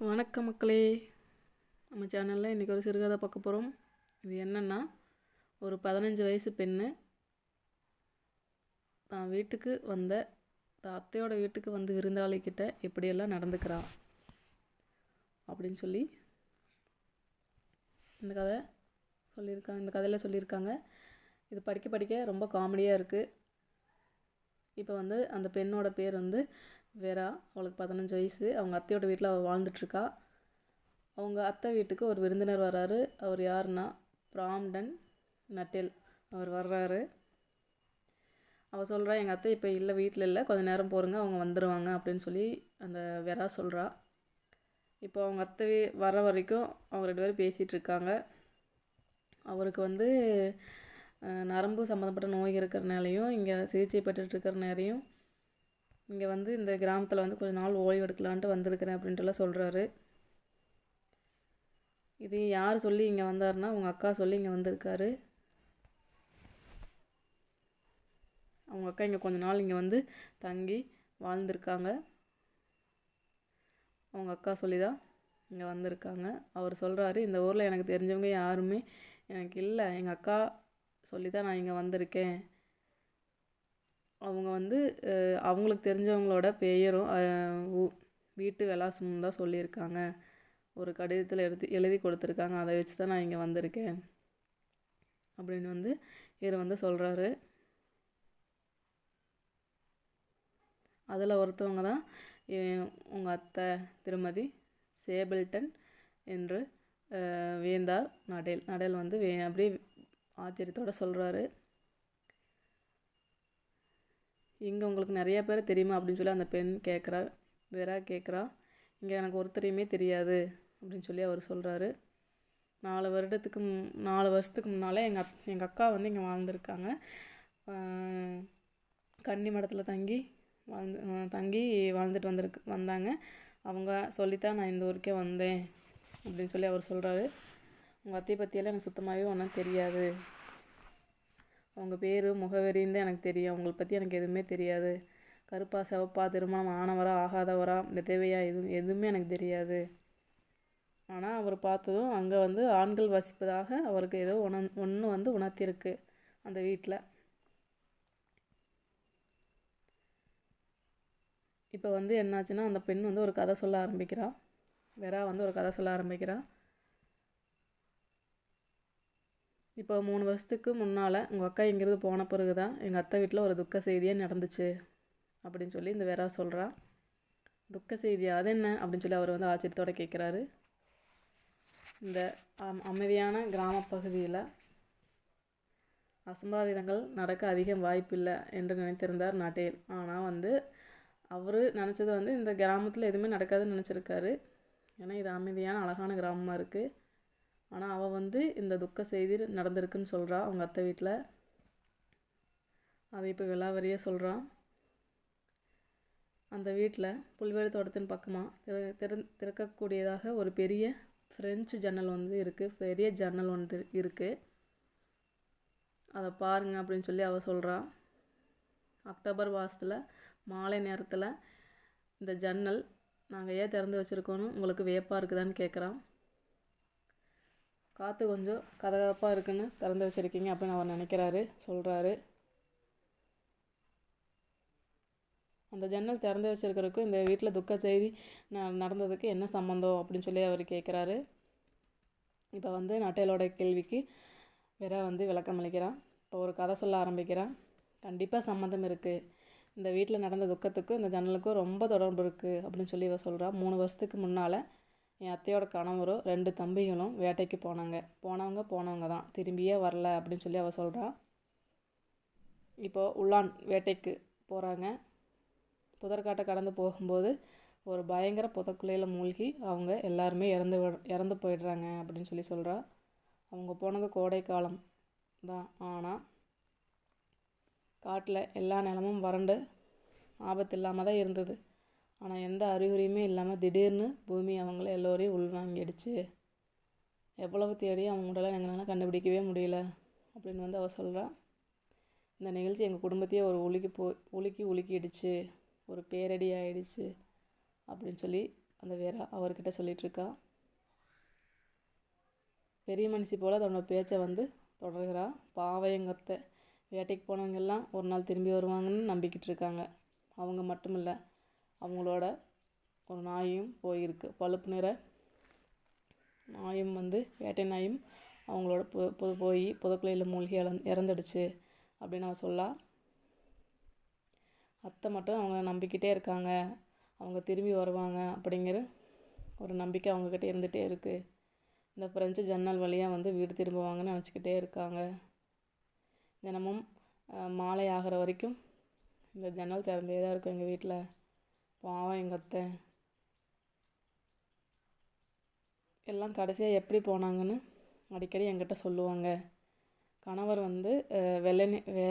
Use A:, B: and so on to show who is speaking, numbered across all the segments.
A: வணக்கம் மக்களே. நம்ம சேனலில் இன்றைக்கி ஒரு சிறுகதை பார்க்க போகிறோம் இது என்னென்னா ஒரு பதினஞ்சு வயசு பெண்ணு தான் வீட்டுக்கு வந்த தான் அத்தையோட வீட்டுக்கு வந்து விருந்தாளிக்கிட்ட எப்படியெல்லாம் நடந்துக்கிறா அப்படின்னு சொல்லி இந்த கதை சொல்லியிருக்காங்க இந்த கதையில் சொல்லியிருக்காங்க. இது படிக்க படிக்க ரொம்ப காமெடியாக இருக்குது இப்போ வந்து அந்த பெண்ணோட பேர் வந்து வேறா அவளுக்கு பதினஞ்சு வயசு. அவங்க அத்தையோட வீட்டில் அவள் வாழ்ந்துட்டுருக்கா அவங்க அத்தை வீட்டுக்கு ஒரு விருந்தினர் வராரு. அவர் யாருன்னா பிராம்டன் நட்டேல் அவர் வர்றாரு. அவள் சொல்கிறா எங்கள் அத்தை இப்போ இல்லை வீட்டில் இல்லை. கொஞ்சம் நேரம் போருங்க அவங்க வந்துடுவாங்க அப்படின்னு சொல்லி அந்த வெரா சொல்கிறா இப்போ அவங்க அத்தை வீ- வர வரைக்கும் அவங்க ரெண்டு பேரும் பேசிகிட்டு இருக்காங்க அவருக்கு வந்து நரம்பு சம்மந்தப்பட்ட நோய் இருக்கிறனாலையும் இங்கே சிகிச்சை பெற்றுட்டு இருக்கிறனாலையும் இங்கே வந்து இந்த கிராமத்தில் வந்து கொஞ்ச நாள் ஓய்வு எடுக்கலான்ட்டு வந்திருக்கிறேன் அப்படின்ட்டுலாம் சொல்கிறாரு இது யார் சொல்லி இங்கே வந்தாருன்னா அவங்க அக்கா சொல்லி இங்கே வந்திருக்காரு. அவங்க அக்கா இங்கே கொஞ்ச நாள் இங்கே வந்து தங்கி வாழ்ந்திருக்காங்க. அவங்க அக்கா சொல்லி தான் இங்கே வந்திருக்காங்க. அவர் சொல்கிறாரு இந்த ஊரில் எனக்கு தெரிஞ்சவங்க யாருமே எனக்கு இல்லை. எங்கள் அக்கா சொல்லி தான் நான் இங்கே வந்திருக்கேன். அவங்க வந்து அவங்களுக்கு தெரிஞ்சவங்களோட பெயரும் ஊ- வீட்டு விலாசமும் தான் சொல்லியிருக்காங்க. ஒரு கடிதத்தில் எழுதி எழுதி கொடுத்துருக்காங்க. அதை வச்சு தான் நான் இங்கே வந்திருக்கேன். அப்படின்னு வந்து இவர் வந்து சொல்கிறாரு அதில் ஒருத்தவங்க தான் உங்கள் அத்தை திருமதி சேபிள்டன் என்று வேந்தார் நடேல் நடேல் வந்து வே அப்படியே ஆச்சரியத்தோட சொல்கிறாரு இங்கே உங்களுக்கு நிறையா பேர் தெரியுமா அப்படின்னு சொல்லி அந்த பெண் கேட்குறா வேற கேட்குறா. இங்கே எனக்கு ஒருத்தரையுமே தெரியாது அப்படின்னு சொல்லி அவர் சொல்கிறாரு நாலு வருடத்துக்கு முன்- நாலு வருஷத்துக்கு முன்னால் எங்கள் அப் எங்கள் அக்கா வந்து இங்கே வாழ்ந்துருக்காங்க. கன்னி மடத்தில் தங்கி வாழ்ந்து தங்கி வாழ்ந்துட்டு வந்திருக்கு வந்தாங்க. அவங்க சொல்லித்தான் நான் இந்த ஊருக்கே வந்தேன் அப்படின்னு சொல்லி அவர் சொல்கிறாரு உங்கள் அத்தையை பற்றியெல்லாம் எனக்கு சுத்தமாகவே ஒன்றும் தெரியாது. அவங்க பேர் முகவரின்னு தான் எனக்கு தெரியும். அவங்கள பற்றி எனக்கு எதுவுமே தெரியாது. கருப்பா சிவப்பா திருமணம் ஆனவரா ஆகாதவரா இந்த தேவையாக எதுவும் எதுவுமே எனக்கு தெரியாது. ஆனால் அவர் பார்த்ததும் அங்கே வந்து ஆண்கள் வசிப்பதாக அவருக்கு ஏதோ உண ஒன்று வந்து உணர்த்தியிருக்கு அந்த வீட்டில் இப்போ வந்து என்னாச்சுன்னா அந்த பெண் வந்து ஒரு கதை சொல்ல ஆரம்பிக்கிறான் வெறா வந்து ஒரு கதை சொல்ல ஆரம்பிக்கிறான் இப்போ மூணு வருஷத்துக்கு முன்னால் உங்கள் அக்கா எங்கேருந்து போன பிறகு தான் எங்கள் அத்தை வீட்டில் ஒரு துக்க செய்தியே நடந்துச்சு அப்படின்னு சொல்லி இந்த வெறா சொல்கிறா துக்க செய்தியா அது என்ன அப்படின்னு சொல்லி அவர் வந்து ஆச்சரியத்தோட கேட்குறாரு இந்த அம் அமைதியான கிராம பகுதியில் அசம்பாவிதங்கள் நடக்க அதிகம் வாய்ப்பில்லை என்று நினைத்திருந்தார் நட்டேல். ஆனால் வந்து அவர் நினச்சது வந்து இந்த கிராமத்தில் எதுவுமே நடக்காதுன்னு நினச்சிருக்காரு. ஏன்னா இது அமைதியான அழகான கிராமமாக இருக்குது ஆனால் அவள் வந்து இந்த துக்க செய்தி நடந்திருக்குன்னு சொல்கிறா அவங்க அத்தை வீட்டில் அதை இப்போ விலாவரியாக சொல்கிறான் அந்த வீட்டில் புல்வெளி தோட்டத்தின் பக்கமாக திற திற திறக்கக்கூடியதாக ஒரு பெரிய ஃப்ரெஞ்சு ஜன்னல் வந்து இருக்குது பெரிய ஜன்னல் வந்து இருக்குது அதை பாருங்க அப்படின்னு சொல்லி அவள் சொல்கிறான் அக்டோபர் மாதத்தில் மாலை நேரத்தில் இந்த ஜன்னல் நாங்கள் ஏன் திறந்து வச்சுருக்கோன்னு உங்களுக்கு வியப்பாக இருக்குதான்னு கேட்குறான் காற்று கொஞ்சம் கதகதப்பாக இருக்குன்னு திறந்து வச்சுருக்கீங்க அப்படின்னு அவர் நினைக்கிறாரு சொல்கிறாரு அந்த ஜன்னல் திறந்து வச்சுருக்கிறதுக்கும் இந்த வீட்டில் துக்க செய்தி ந- நடந்ததுக்கு என்ன சம்மந்தம் அப்படின்னு சொல்லி அவர் கேட்குறாரு இப்போ வந்து நட்டையலோட கேள்விக்கு வேற வந்து விளக்கம் அளிக்கிறான். இப்போ ஒரு கதை சொல்ல ஆரம்பிக்கிறான். கண்டிப்பாக சம்மந்தம் இருக்குது இந்த வீட்டில் நடந்த துக்கத்துக்கும் இந்த ஜன்னலுக்கும் ரொம்ப தொடர்பு இருக்குது அப்படின்னு சொல்லி இவ சொல்கிறா மூணு வருஷத்துக்கு முன்னால் என் அத்தையோட கணவரும் ரெண்டு தம்பிகளும் வேட்டைக்கு போனாங்க. போனவங்க போனவங்க தான். திரும்பியே வரல அப்படின்னு சொல்லி அவள் சொல்கிறான் இப்போது உள்ளான் வேட்டைக்கு போகிறாங்க புதற்காட்டை கடந்து போகும்போது ஒரு பயங்கர புதக்குள்ளையில் மூழ்கி அவங்க எல்லாருமே இறந்து இறந்து போயிடுறாங்க அப்படின்னு சொல்லி சொல்கிறா அவங்க போனது கோடை காலம் தான். ஆனால் காட்டில் எல்லா நிலமும் வறண்டு ஆபத்து இல்லாமல் தான் இருந்தது. ஆனால் எந்த அறிகுறியுமே இல்லாமல் திடீர்னு பூமி அவங்கள எல்லோரையும் உள்வாங்கிடுச்சு. எவ்வளவு தேடி அவங்க உடலை எங்களால் கண்டுபிடிக்கவே முடியல அப்படின்னு வந்து அவள் சொல்கிறான் இந்த நிகழ்ச்சி எங்கள் குடும்பத்தையே ஒரு உலுக்கி போ உலுக்கி உலுக்கிடுச்சு. ஒரு பேரடி ஆயிடுச்சு அப்படின்னு சொல்லி அந்த வேற அவர்கிட்ட சொல்லிகிட்ருக்கா பெரிய மனுஷி போல் தன்னோட பேச்சை வந்து தொடர்கிறான் பாவையங்கத்தை அத்தை. வேட்டைக்கு போனவங்கெல்லாம் ஒரு நாள் திரும்பி வருவாங்கன்னு நம்பிக்கிட்டு இருக்காங்க. அவங்க மட்டும் இல்லை அவங்களோட ஒரு நாயும் போயிருக்கு. பழுப்பு நிற நாயும் வந்து வேட்டை நாயும் அவங்களோட பு புது போய் புதக்குலையில் மூழ்கி இறந் இறந்துடுச்சு அப்படின்னு அவன் சொல்லா. அத்தை மட்டும் அவங்க நம்பிக்கிட்டே இருக்காங்க. அவங்க திரும்பி வருவாங்க அப்படிங்கிற ஒரு நம்பிக்கை அவங்கக்கிட்ட இருந்துகிட்டே இருக்குது இந்த ஃப்ரெஞ்சு ஜன்னல் வழியாக வந்து வீடு திரும்புவாங்கன்னு நினச்சிக்கிட்டே இருக்காங்க. தினமும் மாலை ஆகிற வரைக்கும் இந்த ஜன்னல் திறந்தே தான் இருக்கும் எங்கள் வீட்டில் பாவம் எங்கள் அத்தை. எல்லாம் கடைசியாக எப்படி போனாங்கன்னு அடிக்கடி என்கிட்ட சொல்லுவாங்க. கணவர் வந்து வெள்ளை வெ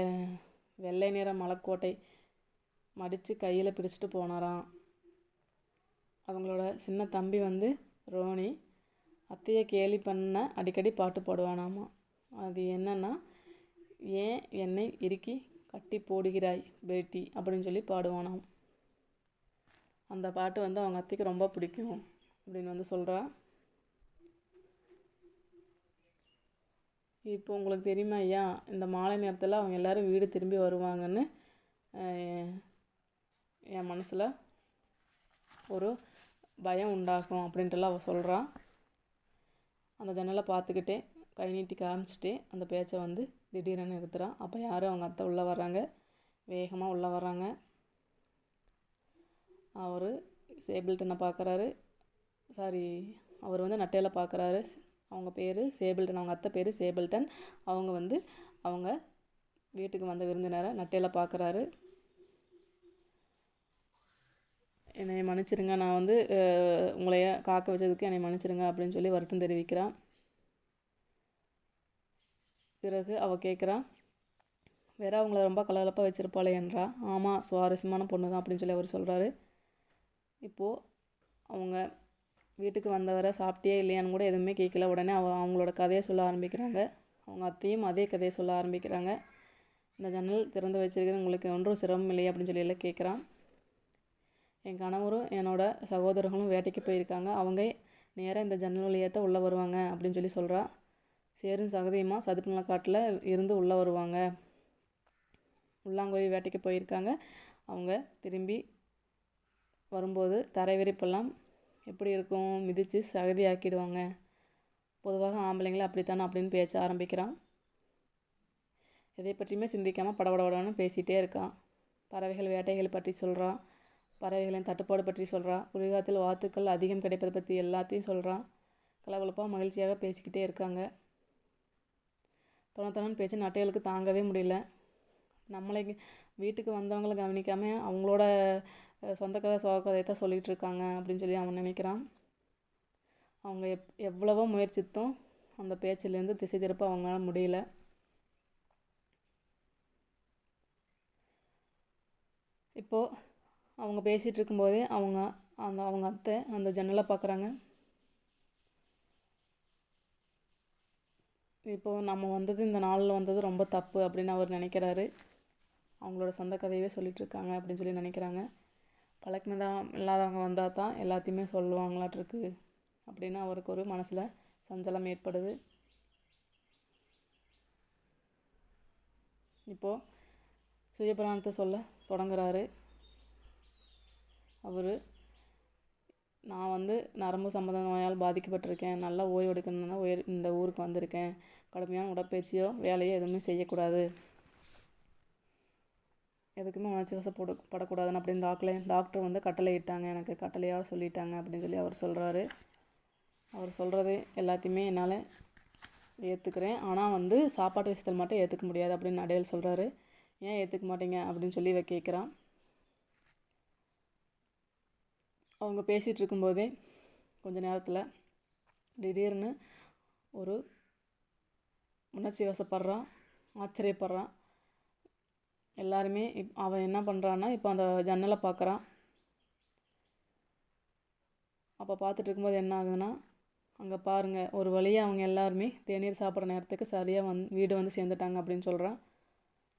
A: வெள்ளை நிற மலைக்கோட்டை மடித்து கையில் பிடிச்சிட்டு போனாராம். அவங்களோட சின்ன தம்பி வந்து ரோனி அத்தையை கேலி பண்ண அடிக்கடி பாட்டு போடுவானாமா. அது என்னன்னா ஏன் என்னை இறுக்கி கட்டி போடுகிறாய் பேட்டி? அப்படின்னு சொல்லி பாடுவானாம். அந்த பாட்டு வந்து அவங்க அத்தைக்கு ரொம்ப பிடிக்கும் அப்படின்னு வந்து சொல்கிறா இப்போ உங்களுக்கு தெரியுமா ஐயா இந்த மாலை நேரத்தில் அவங்க எல்லாரும் வீடு திரும்பி வருவாங்கன்னு என் மனசில் ஒரு பயம் உண்டாகும் அப்படின்ட்டுலாம் அவள் சொல்கிறான் அந்த ஜன்னலை பார்த்துக்கிட்டே கை நீட்டி காமிச்சிட்டே அந்த பேச்சை வந்து திடீர்னு நிறுத்துகிறான் அப்போ யாரும் அவங்க அத்தை உள்ளே வர்றாங்க. வேகமாக உள்ளே வர்றாங்க. அவர் சேபிள்டனை பார்க்குறாரு சாரி அவர் வந்து நட்டையில் பார்க்குறாரு அவங்க பேர் சேபிள்டன் அவங்க அத்தை பேர் சேபிள்டன் அவங்க வந்து அவங்க வீட்டுக்கு வந்த விருந்தினரை நட்டையில் பார்க்குறாரு என்னை மன்னிச்சிருங்க நான் வந்து உங்களைய காக்க வச்சதுக்கு என்னை மன்னிச்சிருங்க அப்படின்னு சொல்லி வருத்தம் தெரிவிக்கிறான் பிறகு அவள் கேட்குறா வேற அவங்கள ரொம்ப கலகலப்பாக வச்சுருப்பாளே என்றா ஆமாம் சுவாரஸ்யமான பொண்ணு தான் அப்படின்னு சொல்லி அவர் சொல்கிறாரு இப்போது அவங்க வீட்டுக்கு வந்தவரை சாப்பிட்டியே இல்லையான்னு கூட எதுவுமே கேட்கல. உடனே அவ அவங்களோட கதையை சொல்ல ஆரம்பிக்கிறாங்க. அவங்க அத்தையும் அதே கதையை சொல்ல ஆரம்பிக்கிறாங்க. இந்த ஜன்னல் திறந்து வச்சிருக்கிறது உங்களுக்கு ஒன்றும் சிரமம் இல்லையா அப்படின்னு சொல்லி எல்லாம் கேட்குறான். என் கணவரும் என்னோட சகோதரர்களும் வேட்டைக்கு போயிருக்காங்க. அவங்க நேராக இந்த ஜன்னல் வழியாக தான் உள்ளே வருவாங்க அப்படின்னு சொல்லி சொல்கிறா சேரும் சகதியமாக சதுப்பு நிலக்காட்டில் இருந்து உள்ளே வருவாங்க. உள்ளாங்குழி வேட்டைக்கு போயிருக்காங்க. அவங்க திரும்பி வரும்போது தரை விரிப்பெல்லாம் எப்படி இருக்கும்? மிதித்து சகதி ஆக்கிடுவாங்க பொதுவாக ஆம்பளைங்களை அப்படித்தானே அப்படின்னு பேச ஆரம்பிக்கிறான். எதை பற்றியுமே சிந்திக்காமல் படபடபடன்னு பேசிகிட்டே இருக்கான் பறவைகள் வேட்டைகள் பற்றி சொல்கிறான் பறவைகளின் தட்டுப்பாடு பற்றி சொல்கிறான் குளிர்காலத்தில் வாத்துக்கள் அதிகம் கிடைப்பதை பற்றி எல்லாத்தையும் சொல்கிறான் கலகலப்பாக மகிழ்ச்சியாக பேசிக்கிட்டே இருக்காங்க. தொணத்தொணன்னு பேச்சு நட்டைகளுக்கு தாங்கவே முடியல. நம்மளை வீட்டுக்கு வந்தவங்களை கவனிக்காமல் அவங்களோட சொந்த கதை சோக கதையை தான் சொல்லிகிட்டு இருக்காங்க அப்படின்னு சொல்லி அவன் நினைக்கிறான். அவங்க எப் எவ்வளவோ முயற்சித்தும் அந்த பேச்சிலேருந்து திசை திருப்ப அவங்களால முடியல. இப்போது அவங்க பேசிகிட்டு இருக்கும்போதே அவங்க அந்த அவங்க அத்தை அந்த ஜன்னலை பார்க்குறாங்க. இப்போது நம்ம வந்தது இந்த நாளில் வந்தது ரொம்ப தப்பு அப்படின்னு அவர் நினைக்கிறாரு. அவங்களோட சொந்த கதையவே சொல்லிகிட்ருக்காங்க அப்படின்னு சொல்லி நினைக்கிறாங்க. பழக்கமிதான் இல்லாதவங்க வந்தால் தான் எல்லாத்தையுமே சொல்லுவாங்களாட்டிருக்கு அப்படின்னு அவருக்கு ஒரு மனசில் சஞ்சலம் ஏற்படுது. இப்போது சுயபிராணத்தை சொல்ல தொடங்குறாரு. அவர் நான் வந்து நரம்பு சம்மந்த நோயால் பாதிக்கப்பட்டிருக்கேன் நல்லா ஓய்வு எடுக்கணும்னு தான் உயர் இந்த ஊருக்கு வந்திருக்கேன் கடுமையான உடற்பயிற்சியோ வேலையோ எதுவுமே செய்யக்கூடாது. எதுக்குமே உணர்ச்சி வசப்பட படக்கூடாதுன்னு அப்படின்னு டாக்டர் டாக்டர் வந்து கட்டளை இட்டாங்க. எனக்கு கட்டளையாக சொல்லிட்டாங்க அப்படின்னு சொல்லி அவர் சொல்கிறாரு அவர் சொல்கிறது எல்லாத்தையுமே என்னால் ஏற்றுக்கிறேன் ஆனால் வந்து சாப்பாட்டு விஷயத்தில் மட்டும் ஏற்றுக்க முடியாது அப்படின்னு அடையல் சொல்கிறாரு ஏன் ஏற்றுக்க மாட்டீங்க அப்படின்னு சொல்லி இவ கேட்குறான் அவங்க பேசிகிட்டு இருக்கும்போதே கொஞ்ச நேரத்தில் திடீர்னு ஒரு உணர்ச்சி வசப்படுறான் ஆச்சரியப்படுறான் எல்லாருமே இப் அவன் என்ன பண்ணுறான்னா இப்போ அந்த ஜன்னலை பார்க்குறான் அப்போ பார்த்துட்டு இருக்கும்போது என்ன ஆகுதுன்னா அங்கே பாருங்கள் ஒரு வழியாக அவங்க எல்லாருமே தேநீர் சாப்பிட்ற நேரத்துக்கு சரியாக வந் வீடு வந்து சேர்ந்துட்டாங்க அப்படின்னு சொல்கிறான்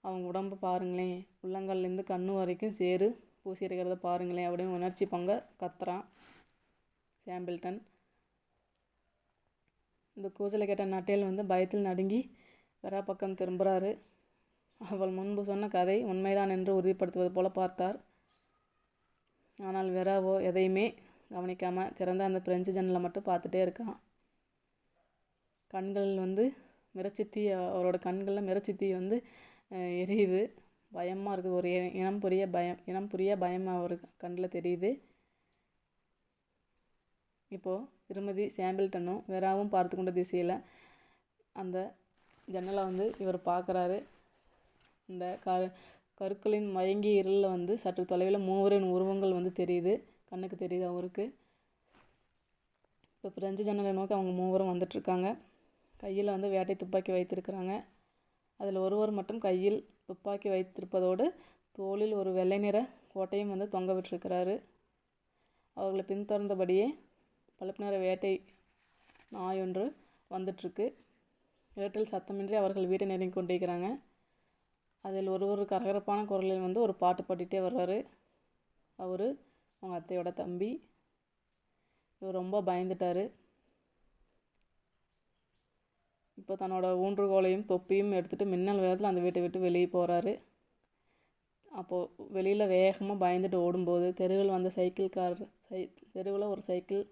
A: அவங்க உடம்பு பாருங்களேன் உள்ளங்கால்லேருந்து கண்ணு வரைக்கும் சேரு பூசி இருக்கிறத பாருங்களேன் அப்படின்னு உணர்ச்சி பங்க கத்துறான் சாம்பிள்டன். இந்த கூச்சலை கேட்ட நட்டேல் வந்து பயத்தில் நடுங்கி வேற பக்கம் திரும்புகிறாரு அவள் முன்பு சொன்ன கதை உண்மைதான் என்று உறுதிப்படுத்துவது போல பார்த்தார். ஆனால் வெராவோ எதையுமே கவனிக்காமல் திறந்த அந்த பிரெஞ்சு ஜன்னலை மட்டும் பார்த்துட்டே இருக்கான். கண்கள் வந்து மிரச்சித்தி அவரோட கண்களில் மிரச்சித்தி வந்து எரியுது. பயமாக இருக்குது. ஒரு இனம் புரிய பயம் இனம் புரிய பயம் அவர் கண்ணில் தெரியுது. இப்போது திருமதி சாம்பிள்டனும் வெறாவும் பார்த்து கொண்ட திசையில் அந்த ஜன்னலை வந்து இவர் பார்க்குறாரு. இந்த கரு கருக்களின் மயங்கிய இருளில் வந்து சற்று தொலைவில் மூவரின் உருவங்கள் வந்து தெரியுது. கண்ணுக்கு தெரியுது அவருக்கு இப்போ பிரெஞ்சு ஜன்னலை நோக்கி அவங்க மூவரும் வந்துட்டுருக்காங்க கையில் வந்து வேட்டை துப்பாக்கி வைத்திருக்கிறாங்க. அதில் ஒருவர் மட்டும் கையில் துப்பாக்கி வைத்திருப்பதோடு தோளில் ஒரு வெள்ளை நிற கோட்டையும் வந்து தொங்க விட்டுருக்கிறாரு. அவர்களை பின்தொடர்ந்தபடியே பழுப்பு நிற வேட்டை நாய் ஒன்று வந்துட்டுருக்கு இரட்டில் சத்தமின்றி அவர்கள் வீட்டை நெருங்கி கொண்டிருக்கிறாங்க. அதில் ஒரு ஒரு கரகரப்பான குரலில் வந்து ஒரு பாட்டு பாடிட்டே வர்றாரு. அவர் அவங்க அத்தையோட தம்பி. இவர் ரொம்ப பயந்துட்டாரு. இப்போ தன்னோட ஊன்றுகோலையும் தொப்பியும் எடுத்துகிட்டு மின்னல் வேகத்தில் அந்த வீட்டை விட்டு வெளியே போகிறாரு அப்போது வெளியில் வேகமாக பயந்துட்டு ஓடும்போது தெருவில் வந்த சைக்கிள்கார் சை தெருவில் ஒரு சைக்கிள்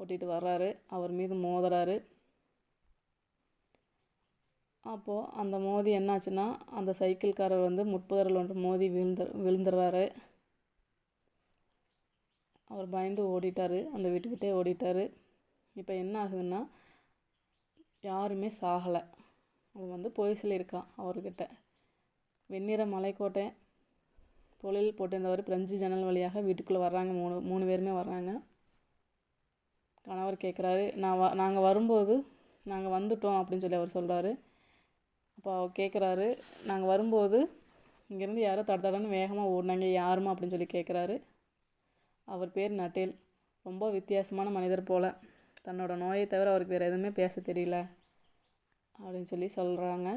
A: ஓட்டிகிட்டு வர்றாரு. அவர் மீது மோதுறாரு. அப்போது அந்த மோதி என்னாச்சுன்னா அந்த சைக்கிள்காரர் வந்து முட்புதரில் ஒன்று மோதி விழுந்து விழுந்துடுறாரு. அவர் பயந்து ஓடிட்டார். அந்த வீட்டுக்கிட்டே ஓடிட்டார் ஓடிட்டாரு. இப்போ என்ன ஆகுதுன்னா யாருமே சாகலை. அவன் வந்து பொய் சொல்லியிருக்கான் அவர்கிட்ட. வெண்ணிற மலைக்கோட்டை தொழில் போட்டிருந்தவர் பிரெஞ்சு ஜன்னல் வழியாக வீட்டுக்குள்ளே வர்றாங்க. மூணு மூணு பேருமே வர்றாங்க. கணவர் கேட்குறாரு நான் வ நாங்கள் வரும்போது நாங்கள் வந்துட்டோம் அப்படின்னு சொல்லி அவர் சொல்கிறாரு அப்போ அவர் கேட்குறாரு. நாங்கள் வரும்போது இங்கேருந்து யாரோ தட தடன்னு வேகமாக ஓடினாங்க. யாருமா அப்படின்னு சொல்லி கேட்குறாரு. அவர் பேர் நட்டேல். ரொம்ப வித்தியாசமான மனிதர் போல். தன்னோட நோயை தவிர அவருக்கு வேறு எதுவுமே பேச தெரியல அப்படின்னு சொல்லி சொல்கிறாங்க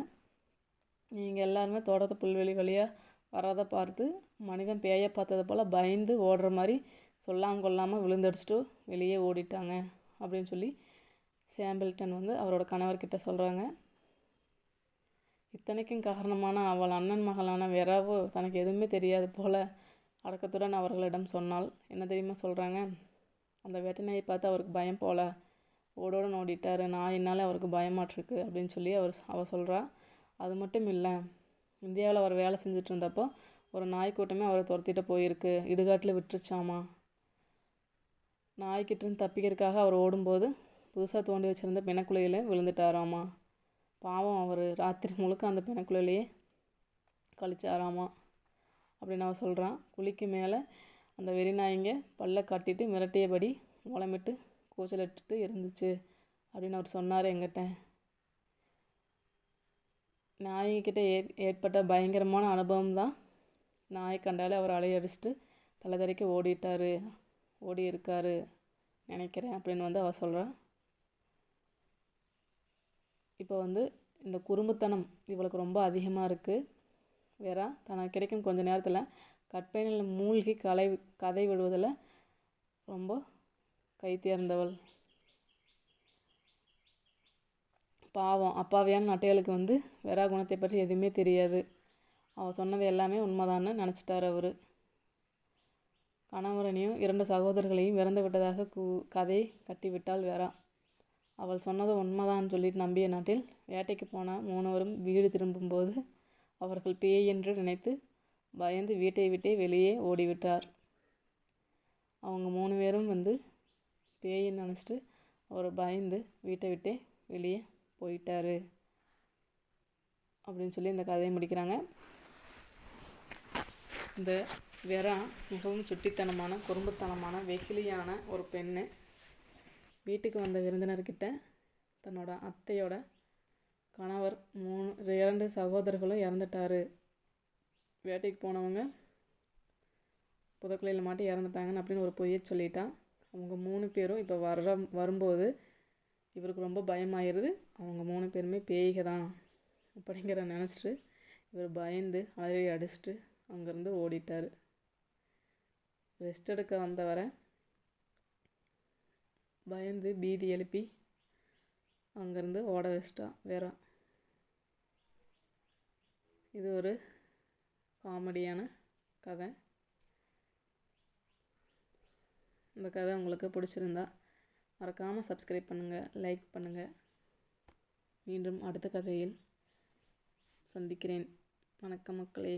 A: நீங்கள் எல்லாருமே தோட்டத்து புல்வெளி வழியாக வர்றதை பார்த்து மனிதன் பேயை பார்த்தது போல் பயந்து ஓடுற மாதிரி சொல்லாமல் கொள்ளாமல் விழுந்தடிச்சிட்டு வெளியே ஓடிட்டாங்க அப்படின்னு சொல்லி சாம்பிள்டன் வந்து அவரோட கணவர்கிட்ட சொல்கிறாங்க இத்தனைக்கும் காரணமான அவள் அண்ணன் மகளான வெறாவோ தனக்கு எதுவுமே தெரியாது போல அடக்கத்துடன் அவர்களிடம் சொன்னாள். என்ன தெரியுமா சொல்கிறாங்க அந்த வெட்டினையை பார்த்து அவருக்கு பயம் போல. ஓடோட ஓடிட்டார். நான் என்னால் அவருக்கு பயமாட்டிருக்கு அப்படின்னு சொல்லி அவர் அவள் சொல்கிறா அது மட்டும் இல்லை. இந்தியாவில் அவர் வேலை செஞ்சுட்டு இருந்தப்போ ஒரு நாய்க்கூட்டமே அவரை துரத்திட்டு போயிருக்கு. இடுகாட்டில் விட்டுருச்சாமா? நாய்க்கிட்டிருந்து தப்பிக்கிறதுக்காக அவர் ஓடும்போது புதுசாக தோண்டி வச்சுருந்த பிணக்குழியில் விழுந்துட்டாராமா? பாவம் அவர். ராத்திரி முழுக்க அந்த பிணக்குழிலேயே கழிச்சாராமா அப்படின்னு அவன் சொல்கிறான் குழிக்கு மேலே அந்த வெறிநாயங்க பல்ல காட்டிட்டு மிரட்டியபடி ஓலமிட்டு கூச்சலிட்டு இருந்துச்சு அப்படின்னு அவர் சொன்னார் எங்கிட்ட. நாய்கிட்ட ஏ ஏற்பட்ட பயங்கரமான அனுபவம் தான் நாய் கண்டாலே அவர் அலையடிச்சிட்டு தலைதறிக்க ஓடிட்டார். ஓடி இருக்காரு நினைக்கிறேன் அப்படின்னு வந்து அவள் சொல்கிறான் இப்போ வந்து இந்த குறும்புத்தனம் இவளுக்கு ரொம்ப அதிகமாக இருக்குது வேற தனக்கு கிடைக்கும் கொஞ்ச நேரத்தில் கற்பனையில் மூழ்கி கலை கதை விடுவதில் ரொம்ப கை தேர்ந்தவள். பாவம் அப்பாவியான நட்டையலுக்கு வந்து வெறா குணத்தை பற்றி எதுவுமே தெரியாது. அவள் சொன்னது எல்லாமே உண்மைதான்னு நினச்சிட்டார் அவர். கணவரனையும் இரண்டு சகோதரர்களையும் இறந்து விட்டதாக கூ கதை கட்டிவிட்டாள் வேறா. அவள் சொன்னது உண்மைதான் சொல்லிட்டு நம்பிய நாட்டில் வேட்டைக்கு போன மூணுவரும் வீடு திரும்பும்போது அவர்கள் பேய் என்று நினைத்து பயந்து வீட்டை விட்டே வெளியே ஓடிவிட்டார். அவங்க மூணு பேரும் வந்து பேயின்னு நினச்சிட்டு அவர் பயந்து வீட்டை விட்டே வெளியே போயிட்டார் அப்படின்னு சொல்லி இந்த கதையை முடிக்கிறாங்க. இந்த வெறா மிகவும் சுட்டித்தனமான குறும்புத்தனமான வெகிலியான ஒரு பெண்ணு. வீட்டுக்கு வந்த விருந்தினர்கிட்ட தன்னோட அத்தையோட கணவர் மூணு இரண்டு சகோதரர்களும் இறந்துட்டாரு. வேட்டைக்கு போனவங்க புதக்குலையில் மாட்டி இறந்துட்டாங்கன்னு அப்படின்னு ஒரு பொய்யை சொல்லிட்டான். அவங்க மூணு பேரும் இப்போ வர்ற வரும்போது இவருக்கு ரொம்ப பயமாயிருது. அவங்க மூணு பேருமே பேய்க தான் அப்படிங்கிற நினச்சிட்டு இவர் பயந்து அலறி அடிச்சிட்டு அங்கேருந்து ஓடிட்டார். ரெஸ்ட் எடுக்க வந்தவரை பயந்து பீதி எழுப்பி அங்கேருந்து ஓட வச்சிட்டான் வேற. இது ஒரு காமெடியான கதை. இந்த கதை உங்களுக்கு பிடிச்சிருந்தா மறக்காமல் சப்ஸ்கிரைப் பண்ணுங்கள் லைக் பண்ணுங்கள் மீண்டும் அடுத்த கதையில் சந்திக்கிறேன். வணக்கம் மக்களே.